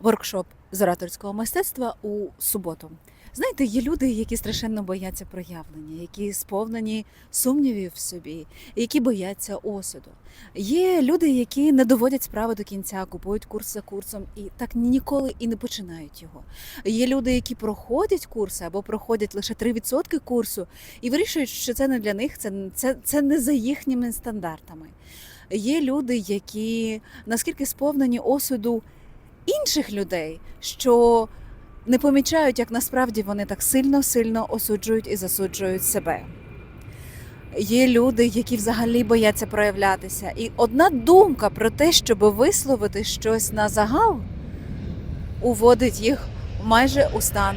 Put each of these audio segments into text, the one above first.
воркшоп з ораторського мистецтва у суботу. Знаєте, є люди, які страшенно бояться проявлення, які сповнені сумнівів в собі, які бояться осуду. Є люди, які не доводять справи до кінця, купують курс за курсом і так ніколи і не починають його. Є люди, які проходять курси або проходять лише 3% курсу і вирішують, що це не для них, це, це, це не за їхніми стандартами. Є люди, які наскільки сповнені осуду інших людей, що не помічають, як насправді вони так сильно сильно осуджують і засуджують себе. Є люди, які взагалі бояться проявлятися. І одна думка про те, щоб висловити щось на загал, уводить їх майже у стан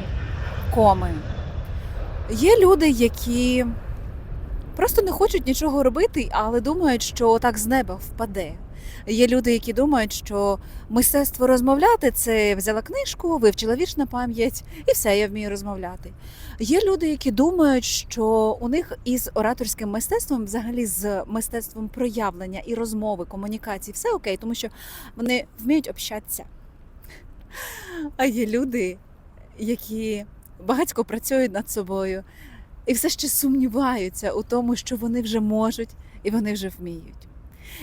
коми. Є люди, які просто не хочуть нічого робити, але думають, що так з неба впаде. Є люди, які думають, що мистецтво розмовляти це взяла книжку, вивчила вірш на пам'ять, і все, я вмію розмовляти. Є люди, які думають, що у них із ораторським мистецтвом, взагалі з мистецтвом проявлення і розмови, комунікації, все окей, тому що вони вміють общатися. А є люди, які багатько працюють над собою і все ще сумніваються у тому, що вони вже можуть і вони вже вміють.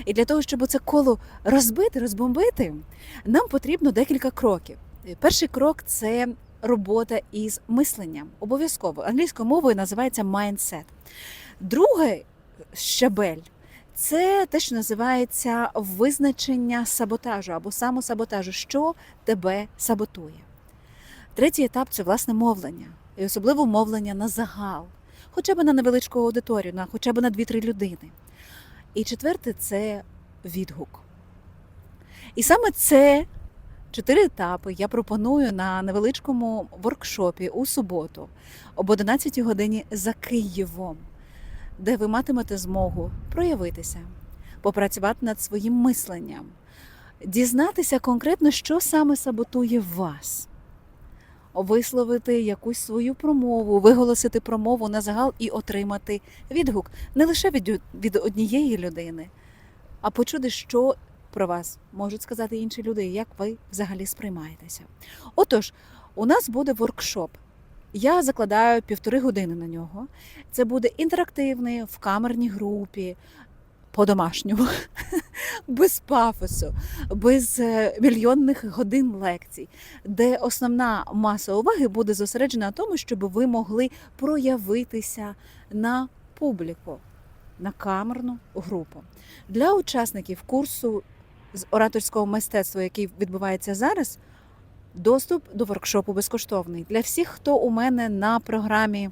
І для того, щоб це коло розбити, розбомбити, нам потрібно декілька кроків. Перший крок це робота із мисленням. Обов'язково англійською мовою називається mindset. Другий щабель це те, що називається визначення саботажу або самосаботажу, що тебе саботує. Третій етап це власне мовлення, і особливо мовлення на загал, хоча б на невеличку аудиторію, на хоча б на 2-3 людини. І четверте це відгук. І саме це чотири етапи я пропоную на невеличкому воркшопі у суботу об 11 годині за Києвом, де ви матимете змогу проявитися, попрацювати над своїм мисленням, дізнатися конкретно, що саме саботує вас. Висловити якусь свою промову, виголосити промову на загал і отримати відгук не лише від, від однієї людини, а почути, що про вас можуть сказати інші люди, як ви взагалі сприймаєтеся. Отож, у нас буде воркшоп. Я закладаю півтори години на нього. Це буде інтерактивний в камерній групі, по-домашньому, без пафосу, без е, мільйонних годин лекцій, де основна маса уваги буде зосереджена на тому, щоб ви могли проявитися на публіку, на камерну групу. Для учасників курсу з ораторського мистецтва, який відбувається зараз, доступ до воркшопу безкоштовний. Для всіх, хто у мене на програмі.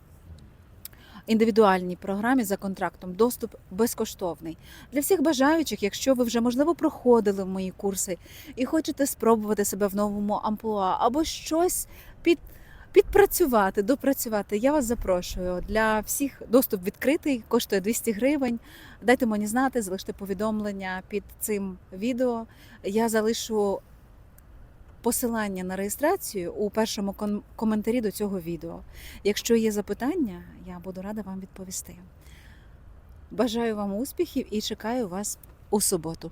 Індивідуальній програмі за контрактом доступ безкоштовний для всіх бажаючих, якщо ви вже можливо проходили мої курси і хочете спробувати себе в новому амплуа або щось під, підпрацювати, допрацювати. Я вас запрошую. Для всіх доступ відкритий, коштує 200 гривень. Дайте мені знати, залиште повідомлення під цим відео. Я залишу посилання на реєстрацію у першому коментарі до цього відео. Якщо є запитання, я буду рада вам відповісти. Бажаю вам успіхів і чекаю вас у суботу.